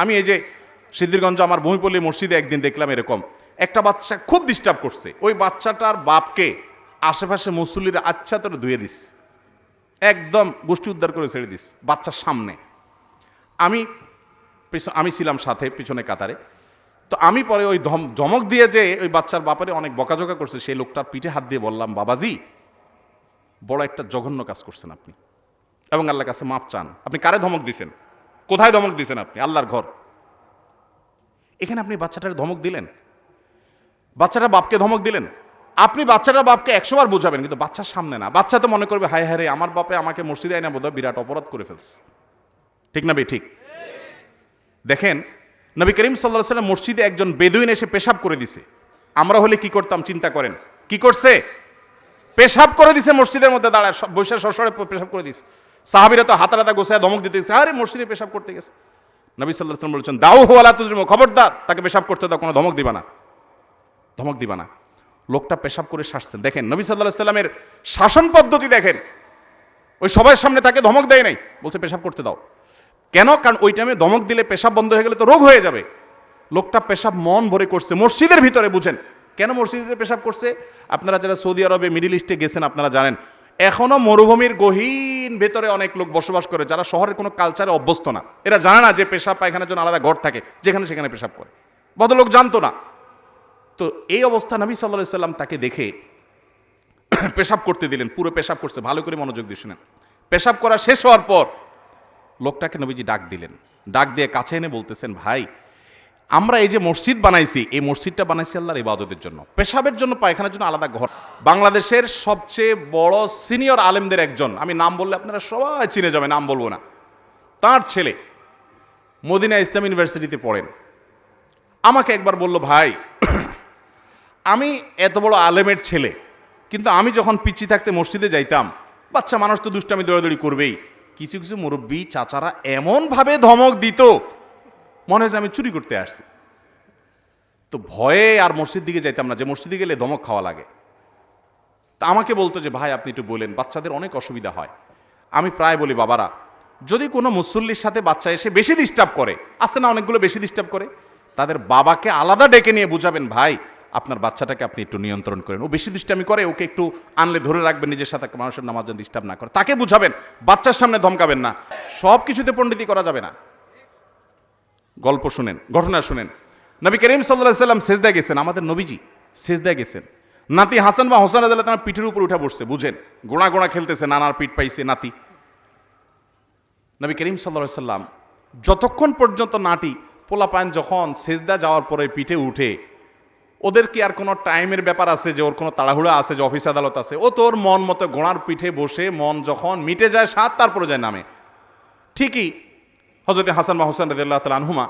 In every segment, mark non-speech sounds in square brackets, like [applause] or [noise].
আমি এই যে সিদ্ধিরগঞ্জ আমার বহিপল্লী মসজিদে একদিন দেখলাম এরকম। একটা বাচ্চা খুব ডিস্টার্ব করছে। ওই বাচ্চাটার বাপকে আশেপাশে মুসল্লিরা আচ্ছা তোর ধুয়ে দিস। একদম গোষ্ঠী উদ্ধার করে ছেড়ে দিস, বাচ্চার সামনে। আমি আমি ছিলাম সাথে, পিছনে কাতারে। তো আমি পরে ওই ধম ধমক দিয়ে যে ওই বাচ্চার বাপারে অনেক বকাঝকা করছে, সেই লোকটার পিঠে হাত দিয়ে বললাম, বাবাজি, বড় একটা জঘন্য কাজ করছেন আপনি এবং আল্লাহ কাছে মাপ চান। আপনি কারে ধমক দিছেন? কোথায় ধমক দিছেন আপনি? আল্লাহর ঘর। এখানে আপনি বাচ্চাটার ধমক দিলেন? বাচ্চাটা বাপকে ধমক দিলেন? আপনি বাচ্চাটা বাপকে একশো বার বোঝাবেন, কিন্তু বাচ্চার সামনে না। বাচ্চা তো মনে করবে, হায় হায় রে, আমার বাপে আমাকে মসজিদে আইনা বোধহয় বিরাট অপরাধ করে ফেলছে। ঠিক না বে ঠিক। দেখেন, নবী করিম সাল্লাহ সাল্লাম মসজিদে একজন বেদুইন এসে পেশাব করে দিছে। আমরা হলে কি করতাম, চিন্তা করেন। কি করছে? পেশাব করে দিছে মসজিদের মধ্যে, দাঁড়ায় বৈশাখ সরসরে পেশাব করে দিছে। সাহাবিরা তো হাতা হাতা গোসায় ধমক দিতে গেছে। আরে মসজিদে পেশাব করতে গেছে। নবী সাল্লাহ বলছেন দাও হোয়ালা তুজরিমো, খবরদার, তাকে পেশাব করতে দাও, কোনো ধমক দিবা না। ধমক দিবা না। লোকটা পেশাব করে শাসছেন দেখেন, নবী সাল্লাহ সাল্লামের শাসন পদ্ধতি দেখেন। ওই সবার সামনে তাকে ধমক দেয় নাই। বলছে, পেশাব করতে দাও। কেন? কারণ ওই টাইমে ধমক দিলে পেশাব বন্ধ হয়ে গেলে তো রোগ হয়ে যাবে। লোকটা পেশাব মন ভরে করছে। মসজিদের ভিতরে বুঝেন। কেন মসজিদে পেশাব করছে? আপনারা যারা সৌদি আরবে, মিডিল ইস্টে গেছেন, আপনারা জানেন। এখনও মরুভূমির গহীন ভেতরে অনেক লোক বসবাস করে, যারা শহরের কোনো কালচারে অভ্যস্ত না। এরা জানে না যে পেশাব, পায়খানার জন্য আলাদা ঘর থাকে, যেখানে সেখানে পেশাব করে। ভদ্রলোক জানতো না। তো এই অবস্থা নবী সাল্লাহ সাল্লাম তাকে দেখে [coughs] পেশাব করতে দিলেন, পুরো পেশাব করছে। ভালো করে মনোযোগ দিয়ে শুনেন। পেশাব করা শেষ হওয়ার পর লোকটাকে নবীজি ডাক দিলেন। ডাক দিয়ে কাছে এনে বলতেছেন, ভাই আমরা এই যে মসজিদ বানাইছি, এই মসজিদটা বানাইছি আল্লাহর ইবাদতের জন্য। পেশাবের জন্য পায়খানার জন্য আলাদা ঘর। বাংলাদেশের সবচেয়ে বড় সিনিয়র আলেমদের একজন, আমি নাম বললে আপনারা সবাই চিনে যাবে নাম বলব না। তার ছেলে মদিনা ইসলাম ইউনিভার্সিটিতে পড়েন। আমাকে একবার বলল, ভাই, আমি এত বড় আলেমের ছেলে, কিন্তু আমি যখন পিচ্ছি থাকতে মসজিদে যাইতাম, বাচ্চা মানুষ তো দুষ্টামি দৌড়াদৌড়ি করবেই। কিছু কিছু মুরব্বী চাচারা এমনভাবে ধমক দিত মনে হয় যে আমি চুরি করতে আসছি। তো ভয়ে আর মসজিদ দিকে যাইতাম না, যে মসজিদে গেলে ধমক খাওয়া লাগে। তা আমাকে বলতো যে, ভাই, আপনি একটু বলেন, বাচ্চাদের অনেক অসুবিধা হয়। আমি প্রায় বলি, বাবারা, যদি কোনো মুসল্লির সাথে বাচ্চা এসে বেশি ডিস্টার্ব করে, আছে না অনেকগুলো বেশি ডিস্টার্ব করে, তাদের বাবাকে আলাদা ডেকে নিয়ে বুঝাবেন, ভাই, আপনার বাচ্চাটাকে আপনি একটু নিয়ন্ত্রণ করেন। ও বেশি দুষ্টামি করে, ওকে একটু আনলে ধরে রাখবেন, নিজের সাথে মানুষের নামাজ ডিস্টার্ব না করে। তাকে বুঝাবেন, বাচ্চার সামনে ধমকাবেন না। সব কিছুতে পণ্ডিতি করা যাবে না। গল্প শুনেন, ঘটনা শুনেন। নবী করিম সাল্লাহ সাল্লাম সেজদা গেছেন, আমাদের নবীজি সেজদা গেছেন। নাতি হাসান বা হোসেন আদাল্লাহ তার পিঠের উপর উঠে বসছে, বুঝেন? গোড়া গোড়া খেলতেছে, নানার পিঠ পাইছে, নাতি। নবী করিম সাল্লা সাল্লাম যতক্ষণ পর্যন্ত নাটি পোলাপায়ন যখন সেজদা যাওয়ার পরে পিঠে উঠে, ওদের কি আর কোনো টাইমের ব্যাপার আছে যে ওর কোনো তাড়াহুড়া আছে, যে অফিস আদালত আছে? ও তোর মন মতো গোড়ার পিঠে বসে মন যখন মিটে যায় সাত তারপরে যায় নামে। ঠিকই হজরত হাসান মাহসান হোসেন রদুল্লাহ তাল আনহুমা,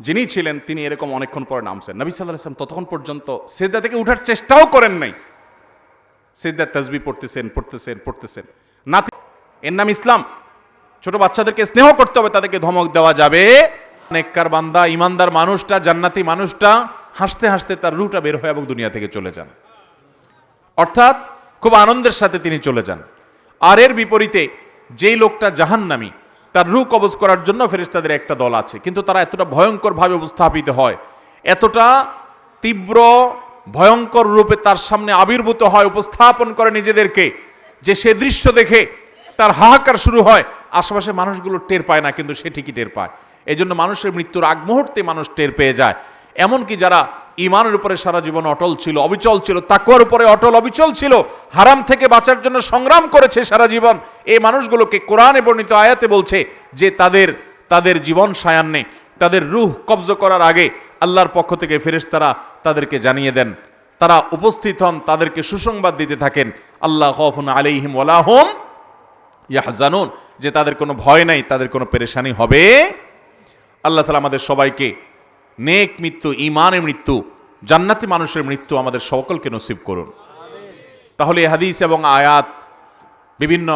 যিনি ছিলেন, তিনি এরকম অনেকক্ষণ পরে নামছেন। নবী সাল্লাহ আসলাম ততক্ষণ পর্যন্ত সেজদা থেকে উঠার চেষ্টাও করেন নাই। সেদ্দার তসবি পড়তেছেন পড়তেছেন পড়তেছেন। নাতি এর নাম ইসলাম। ছোট বাচ্চাদেরকে স্নেহ করতে হবে, তাদেরকে ধমক দেওয়া যাবে। নেককার বান্দা, ইমানদার মানুষটা, জান্নাতি মানুষটা, হাসতে হাসতে তার রুটা বের হয় এবং দুনিয়া থেকে চলে যান। অর্থাৎ খুব আনন্দের সাথে তিনি চলে যান। আর এর বিপরীতে যেই লোকটা জাহান্নামী তার রু কবজ করার জন্য ফেরেশতাদের একটা দল আছে। কিন্তু তারা এতটা ভয়ঙ্করভাবে উপস্থাপিত হয়, এতটা তীব্র, ভয়ঙ্কর রূপে তার সামনে আবির্ভূত হয়, উপস্থাপন করে নিজেদেরকে, যে সে দৃশ্য দেখে তার হাহাকার শুরু হয় আশেপাশে মানুষগুলো টের পায় না, কিন্তু সে ঠিকই টের পায়। এই মানুষের মৃত্যুর আগ মুহূর্তে মানুষ টের পেয়ে যায়। এমনকি যারা ইমানের উপরে সারা জীবন অটল ছিল, অবিচল ছিল তাকুয়ার উপরে অটল, অবিচল ছিল, হারাম থেকে বাঁচার জন্য সংগ্রাম করেছে সারা জীবন। এই মানুষগুলোকে কোরআনে বর্ণিত আয়াতে বলছে যে তাদের তাদের জীবন সায়ান্নে তাদের রুহ কবজ করার আগে আল্লাহর পক্ষ থেকে ফেরেশতারা তাদেরকে জানিয়ে দেন। তারা উপস্থিত হন, তাদেরকে সুসংবাদ দিতে থাকেন। আল্লাহ খফুন আলাইহিম ওয়ালাহুম ইয়াহজানুন। যে তাদের কোনো ভয় নাই, তাদের কোনো পেরেশানি হবে। আল্লাহ তালা আমাদের সবাইকে নেক মৃত্যু ইমানের মৃত্যু, জান্নাতি মানুষের মৃত্যু আমাদের সকলকে নসিব করুন। তাহলে হাদিস এবং আয়াত বিভিন্ন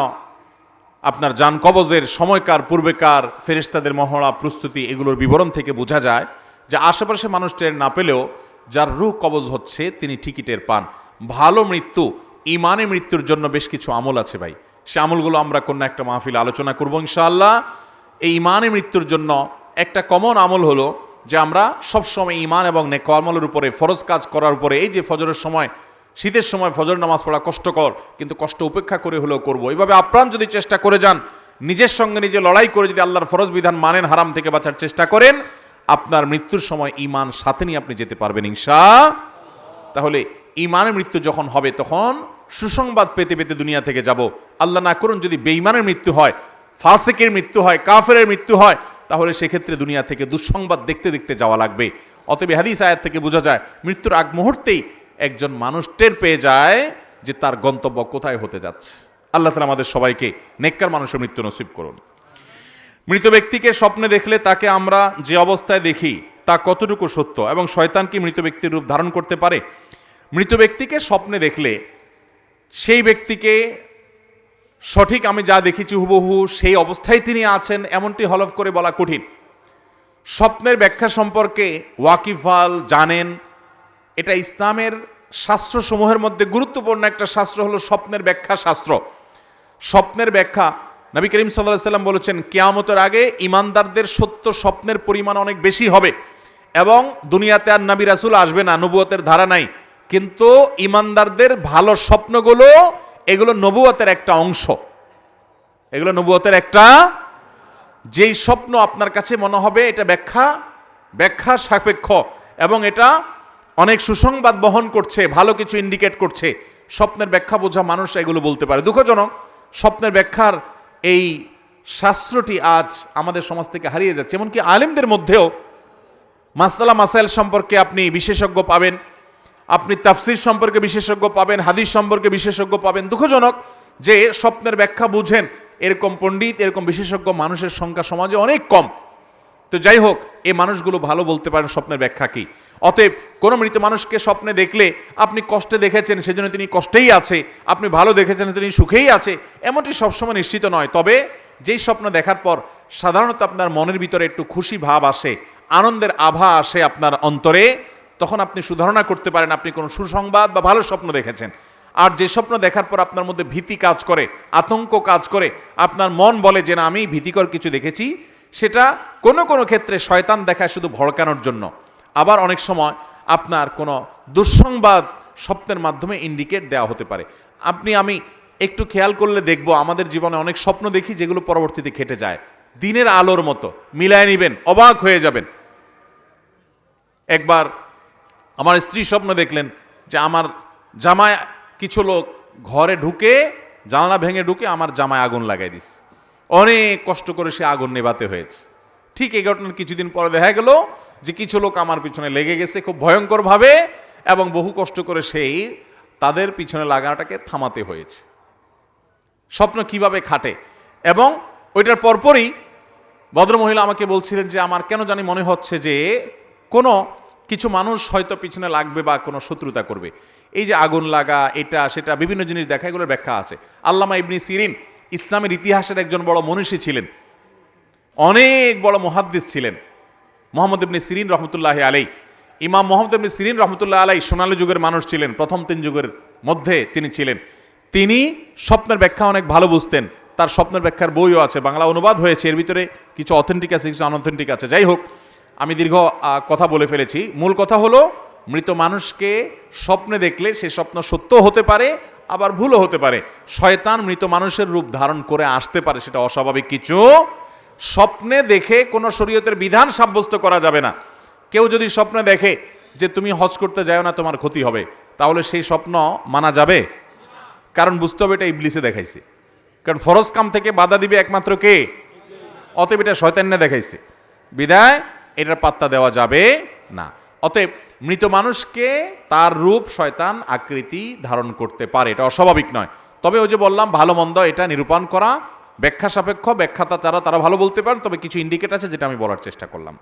আপনার যান কবজের সময়কার, পূর্বেকার ফেরেশতাদের মহড়া, প্রস্তুতি এগুলোর বিবরণ থেকে বোঝা যায় যে আশেপাশে মানুষ টের না পেলেও যার রূহ কবজ হচ্ছে তিনি ঠিকই টের পান। ভালো মৃত্যু ইমানে মৃত্যুর জন্য বেশ কিছু আমল আছে ভাই। সে আমলগুলো আমরা কোনো একটা মাহফিল আলোচনা করব ইনশাআল্লাহ। এই ইমানে মৃত্যুর জন্য একটা কমন আমল হলো যে আমরা সবসময় ইমান এবং নেকমলের উপরে ফরজ কাজ করার উপরে, এই যে ফজরের সময়, শীতের সময় ফজর নামাজ পড়া কষ্টকর, কিন্তু কষ্ট উপেক্ষা করে হলেও করব। এইভাবে আপ্রাণ যদি চেষ্টা করে যান, নিজের সঙ্গে নিজে লড়াই করে যদি আল্লাহর ফরজ বিধান মানেন, হারাম থেকে বাঁচার চেষ্টা করেন, আপনার মৃত্যুর সময় ইমান সাথে নিয়ে আপনি যেতে পারবেন ইনশা। তাহলে ইমানের মৃত্যু যখন হবে, তখন সুসংবাদ পেতে পেতে দুনিয়া থেকে যাব। আল্লাহ না করুন যদি বেঈমানের মৃত্যু হয়, ফাসেকের মৃত্যু হয়, কাফেরের মৃত্যু হয় তাহলে সেক্ষেত্রে দুনিয়া থেকে দুঃসংবাদ দেখতে দেখতে যাওয়া লাগবে। অতএব হাদিস আয়াত থেকে বোঝা যায়, মৃত্যুর আগ মুহূর্তেই একজন মানুষ টের পেয়ে যায় যে তার গন্তব্য কোথায় হতে যাচ্ছে। আল্লাহ তালা আমাদের সবাইকে নেককার মানুষের মৃত্যু নসিব করুন। মৃত ব্যক্তিকে স্বপ্নে দেখলে তাকে আমরা যে অবস্থায় দেখি, তা কতটুকু সত্য এবং শয়তান কি মৃত ব্যক্তির রূপ ধারণ করতে পারে? মৃত ব্যক্তিকে স্বপ্নে দেখলে সেই ব্যক্তিকে সঠিক আমি যা দেখেছি হুবহু সেই অবস্থায় তিনি আছেন, এমনটি হলফ করে বলা কঠিন। স্বপ্নের ব্যাখ্যা সম্পর্কে ওয়াকিফাল জানেন, এটা ইসলামের শাস্ত্রসমূহের মধ্যে গুরুত্বপূর্ণ একটা শাস্ত্র হলো স্বপ্নের ব্যাখ্যা শাস্ত্র। স্বপ্নের ব্যাখ্যা, নবী করিম সাল্লাহ সাল্লাম বলেছেন, কেয়ামতের আগে ইমানদারদের সত্য স্বপ্নের পরিমাণ অনেক বেশি হবে এবং দুনিয়াতে আর নবী রাসুল আসবে না, নবুয়তের ধারা নাই। কিন্তু ইমানদারদের ভালো স্বপ্নগুলো এগুলো নবুয়তের একটা অংশ। এগুলো নবুয়তের একটা যেই স্বপ্ন আপনার কাছে মনে হবে, এটা ব্যাখ্যা ব্যাখ্যা সাপেক্ষ এবং এটা অনেক সুসংবাদ বহন করছে, ভালো কিছু ইন্ডিকেট করছে। স্বপ্নের ব্যাখ্যা বোঝা মানুষ এগুলো বলতে পারে। দুঃখজনক, স্বপ্নের ব্যাখ্যার এই শাস্ত্রটি আজ আমাদের সমাজ থেকে হারিয়ে যাচ্ছে। এমনকি আলেমদের মধ্যেও মাসালা মাসাইল সম্পর্কে আপনি বিশেষজ্ঞ পাবেন। আপনি তাফসির সম্পর্কে বিশেষজ্ঞ পাবেন, হাদিস সম্পর্কে বিশেষজ্ঞ পাবেন। দুঃখজনক যে স্বপ্নের ব্যাখ্যা বুঝেন, এরকম পণ্ডিত, এরকম বিশেষজ্ঞ মানুষের সংখ্যা সমাজে অনেক কম। তো যাই হোক এই মানুষগুলো ভালো বলতে পারেন স্বপ্নের ব্যাখ্যা কি। অতএব কোনো মৃত মানুষকে স্বপ্নে দেখলে আপনি কষ্টে দেখেছেন, সেজন্য তিনি কষ্টেই আছে, আপনি ভালো দেখেছেন, তিনি সুখেই আছে, এমনটি সবসময় নিশ্চিত নয়। তবে যেই স্বপ্ন দেখার পর সাধারণত আপনার মনের ভিতরে একটু খুশি ভাব আসে, আনন্দের আভা আসে আপনার অন্তরে তখন আপনি সুধারণা করতে পারেন, আপনি কোনো সুসংবাদ বা ভালো স্বপ্ন দেখেছেন। আর যে স্বপ্ন দেখার পর আপনার মধ্যে ভীতি কাজ করে, আতঙ্ক কাজ করে, আপনার মন বলে যে না, আমি ভীতিকর কিছু দেখেছি, সেটা কোনো কোনো ক্ষেত্রে শয়তান দেখায় শুধু ভড়কানোর জন্য। আবার অনেক সময় আপনার কোনো দুঃসংবাদ স্বপ্নের মাধ্যমে ইন্ডিকেট দেওয়া হতে পারে। আপনি, আমি একটু খেয়াল করলে দেখব, আমাদের জীবনে অনেক স্বপ্ন দেখি যেগুলো পরবর্তীতে খেটে যায়। দিনের আলোর মতো, মিলায় নিবেন, অবাক হয়ে যাবেন। একবার আমার স্ত্রী স্বপ্ন দেখলেন যে আমার জামায় কিছু লোক ঘরে ঢুকে, জানালা ভেঙে ঢুকে আমার জামায় আগুন লাগাই দিস। অনেক কষ্ট করে সে আগুন নেভাতে হয়েছে। ঠিক এই ঘটনার কিছুদিন পরে দেখা গেল যে কিছু লোক আমার পিছনে লেগে গেছে খুব ভয়ঙ্করভাবে এবং বহু কষ্ট করে সেই তাদের পিছনে লাগানোটাকে থামাতে হয়েছে। স্বপ্ন কীভাবে খাটে? এবং ওইটার পরপরই ভদ্রমহিলা আমাকে বলছিলেন যে আমার কেন জানি মনে হচ্ছে যে কোনো কিছু মানুষ হয়তো পিছনে লাগবে বা কোনো শত্রুতা করবে। এই যে আগুন লাগা, এটা, সেটা বিভিন্ন জিনিস দেখা, এগুলোর ব্যাখ্যা আছে। আল্লামা ইবনি সিরিন ইসলামের ইতিহাসের একজন বড় মনীষী ছিলেন। অনেক বড় মহাদ্দিস ছিলেন। মোহাম্মদ ইবনি সিরিন রহমতুল্লাহ আলাই ইমাম মোহাম্মদ ইবনি সিরিন রহমতুল্লাহ আলাই সোনালী যুগের মানুষ ছিলেন। প্রথম তিন যুগের মধ্যে তিনি ছিলেন। তিনি স্বপ্নের ব্যাখ্যা অনেক ভালো বুঝতেন। তার স্বপ্নের ব্যাখ্যার বইও আছে, বাংলা অনুবাদ হয়েছে। এর ভিতরে কিছু অথেন্টিক আছে, কিছু আনঅথেন্টিক আছে। যাই হোক আমি দীর্ঘ কথা বলে ফেলেছি। মূল কথা হলো, মৃত মানুষকে স্বপ্নে দেখলে সে স্বপ্ন সত্য হতে পারে, আবার ভুলও হতে পারে। শয়তান মৃত মানুষের রূপ ধারণ করে আসতে পারে, সেটা অস্বাভাবিক কিছু। স্বপ্নে দেখে কোনো শরীয়তের বিধান সাব্যস্ত করা যাবে না। কেউ যদি স্বপ্নে দেখে যে তুমি হজ করতে যাও না, তোমার ক্ষতি হবে, তাহলে সেই স্বপ্ন মানা যাবে? কারণ বুঝতে হবে এটা ইবলিসে দেখাইছে। কারণ ফরজ কাম থেকে বাধা দিবে একমাত্র কে? অতএব এটা শয়তান্নে দেখাইছে। বিদায়। এটার পাত্তা দেওয়া যাবে না। অতএব মৃত মানুষকে তার রূপ শয়তান আকৃতি ধারণ করতে পারে। এটা অস্বাভাবিক নয়। তবে ওই যে বললাম, ভালো মন্দ এটা নিরূপণ করা, ব্যাখ্যা সাপেক্ষ, ব্যাখ্যাতা যারা, তারা ভালো বলতে পারেন, তবে কিছু ইন্ডিকেট আছে যেটা আমি বলার চেষ্টা করলাম।